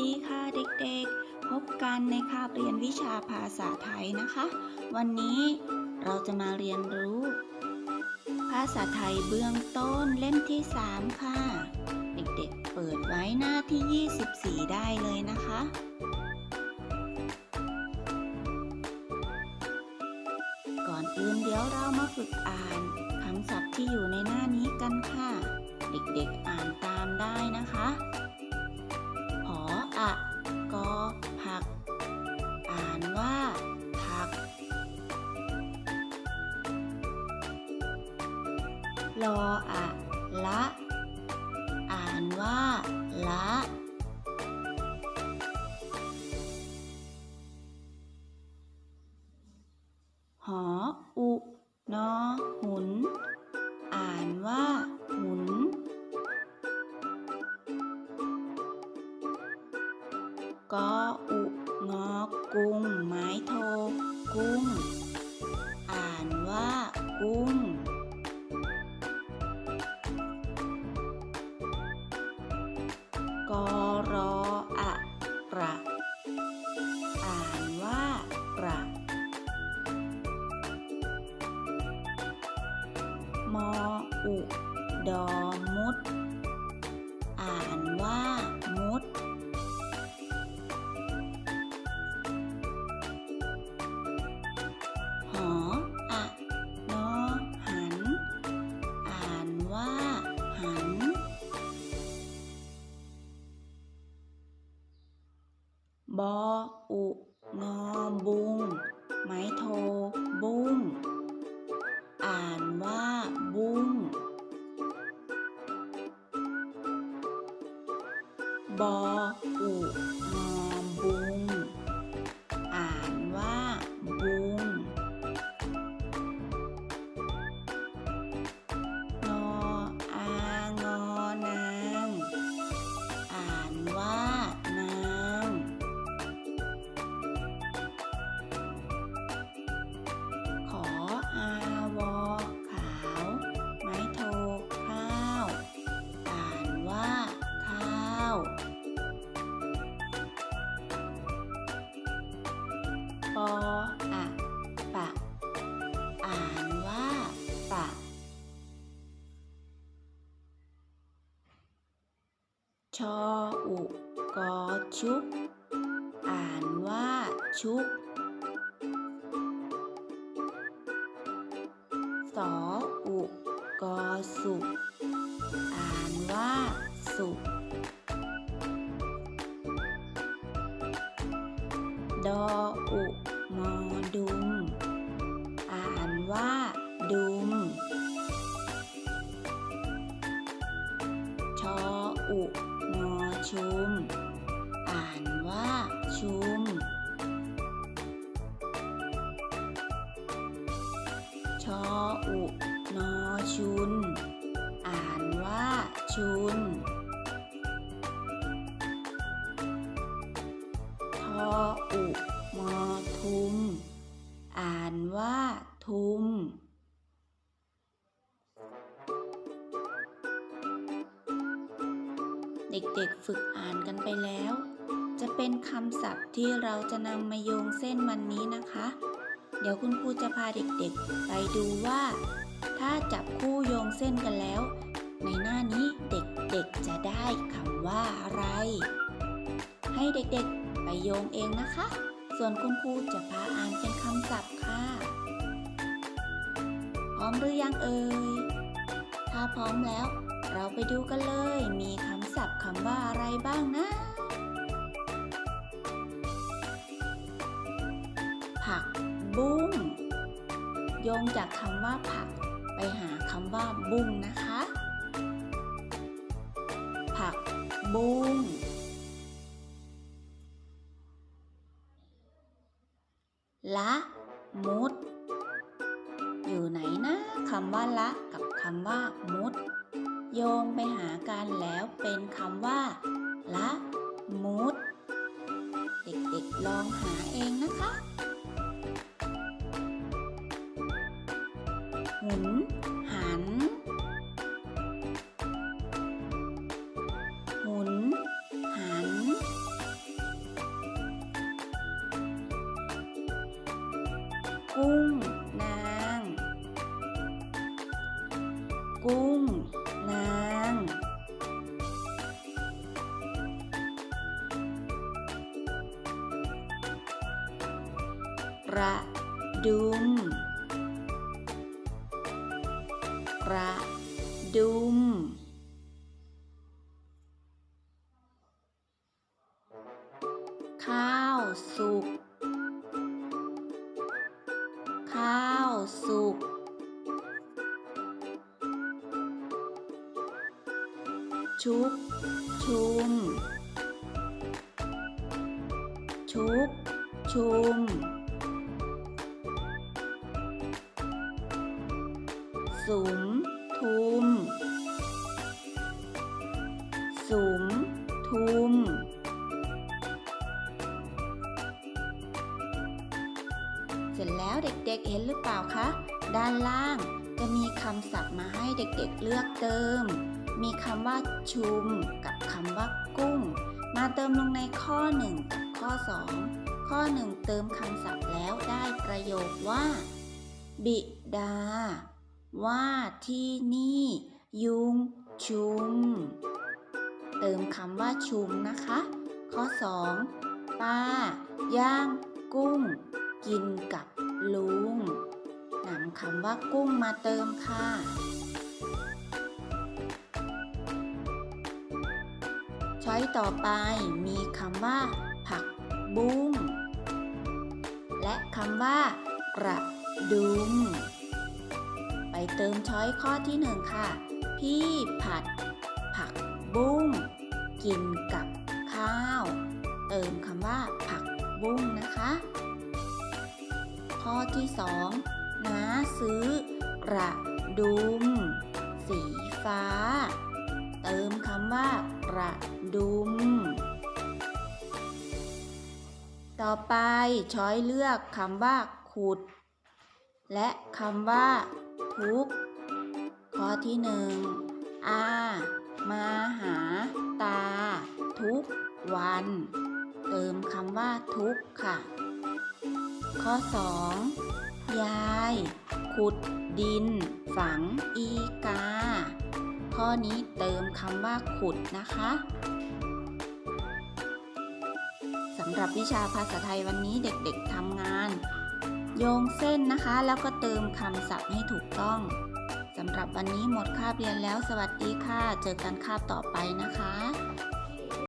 ดีค่ะเด็กๆ พบกันในคาบเรียนวิชาภาษาไทยนะคะ วันนี้เราจะมาเรียนรู้ ภาษาไทยเบื้องต้นเล่มที่ 3 ค่ะ เด็กๆ เปิดไว้หน้าที่ 24 ได้เลยนะคะ ก่อนอื่นเดี๋ยวเรามาฝึกอ่านคำศัพท์ที่อยู่ในหน้านี้กันค่ะ เด็กๆ อ่านตามได้นะคะ อะกอผัก อ่านว่าผัก รออะละ อ่านว่าละ กออุงอกุ้ง ไม้โท กุ้ง อ่านว่า กุ้ง กอรอ บออุงอบุง ไม้โท บุ้ง อ่านว่าบุ้ง บออุงอ ชออุกอชุก อ่านว่าชุกสออุกอสุก อ่านว่าสุกดออุมอดุมอ่านว่าดุมชออุ มอชุม อ่านว่าชุม ชออุนอชุน อ่านว่าชุน ทออุมอทุม อ่านว่าทุม เด็กๆฝึกอ่านกันไปแล้ว จะเป็นคำศัพท์ที่เราจะนำมาโยงเส้นวันนี้นะคะ เดี๋ยวคุณครูจะพาเด็กๆ ไปดูว่า ถ้าจับคู่โยงเส้นกันแล้ว ในหน้านี้เด็กๆจะได้คำว่าอะไร ให้เด็กๆไปโยงเองนะคะ ส่วนคุณครูจะพาอ่านเป็นคำศัพท์ค่ะพร้อมหรือยังเอ่ย ถ้าพร้อมแล้ว เราไปดูกันเลย มีคำ ศัพท์คำว่าอะไรบ้างนะ ผักบุ้งโยงจากคำว่าผัก ไปหาคำว่าบุ้งนะคะ ผักบุ้งละมุด อยู่ไหนนะคำว่าละกับคำว่ามุด โยงไปหากันแล้วเป็นคำว่า ละมุด เด็กๆลองหาเองนะคะ ระดุมกระดุม ข้าวสุก ข้าวสุก ชุบ ชุม ชุบ ชุม สุม ทุม สุม ทุม เสร็จแล้วเด็กๆเห็นหรือเปล่าคะ ด้านล่างจะมีคำศัพท์มาให้เด็กๆเลือกเติม มีคำว่าชุม กับคำว่ากุ้ง มาเติมลงในข้อ 1 กับข้อ 2 ข้อ 1 เติมคำศัพท์แล้วได้ประโยคว่า บิดา ว่าที่นี่ ยุงชุม เติมคำว่าชุมนะคะ ข้อ 2 ป้า ย่าง กุ้ง กินกับลุงนำคำว่ากุ้งมาเติมค่ะช้อยต่อไปมีคำว่า ผักบุ้งและคำว่ากระดุม เติมช้อยข้อที่หนึ่งค่ะ พี่ผัด ผักบุ้ง กินกับข้าว เติมคำว่า ผักบุ้งนะคะ ข้อที่สองน้าซื้อกระดุม สีฟ้า เติมคำว่ากระดุม ต่อไปช้อยเลือกคำว่าขุด และคำว่า ทุกข้อที่หนึ่งอา มาหา ตา ทุกวัน เติมคำว่าทุกค่ะ ข้อ 2 ยาย ขุดดิน ฝังอีกา ข้อนี้เติมคำว่าขุดนะคะสำหรับวิชาภาษาไทยวันนี้เด็กๆทำงาน โยงเส้นนะคะ แล้วก็เติมคำศัพท์ให้ถูกต้องสำหรับวันนี้หมดคาบเรียนแล้ว สวัสดีค่ะ เจอกันคาบต่อไปนะคะ